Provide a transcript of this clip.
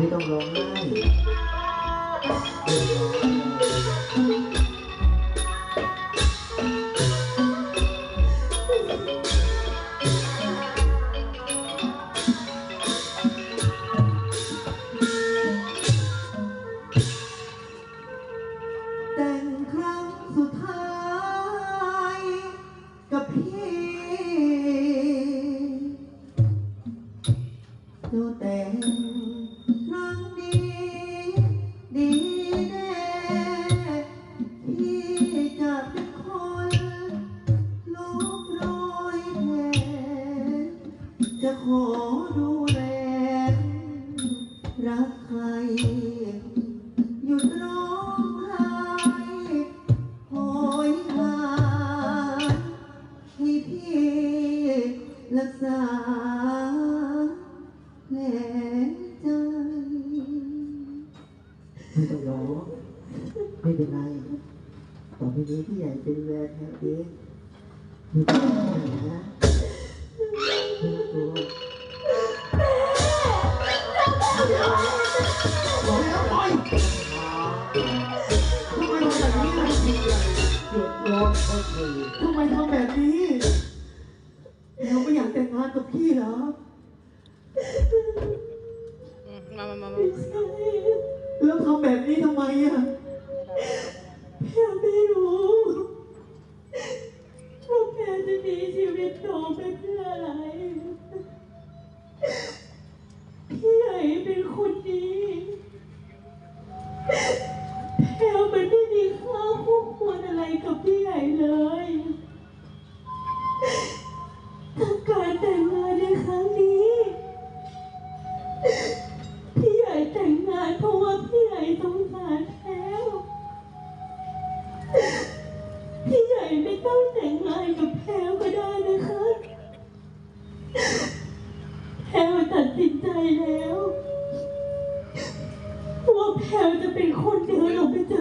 ไม่ต้องร้องไห้แต่งครั้งสุดท้าย กับพี่ เจ้าแต่ง ขอดูแลรักใคร หยุดร้องไห้โหยหาให้พี่รักษาแผลใจ ไม่ต้องร้องไม่เป็นไร ต่อไปนี้พี่ใหญ่เป็นแวร์แถวเองมีปัญหานะ เดือดร้อนก็คือทำไมทำแบบนี้เราไม่อยากแต่งงานกับพี่เหรออืมมามามามาแล้วทำแบบนี้ทำไมอะแค่ไม่รู้ว่าแค่จะมีชีวิตต่อไปเพื่ออะไร กับพี่ใหญ่เลยถ้าการแต่งงานในครั้งนี้ พี่ใหญ่แต่งงานเพราะว่าพี่ใหญ่สงสารแพลวพี่ใหญ่ไม่ต้องแต่งงานกับแพลวก็ได้นะคะแพลวตัดสินใจแล้วว่าแพลวจะเป็นคนเดินออกไปจอ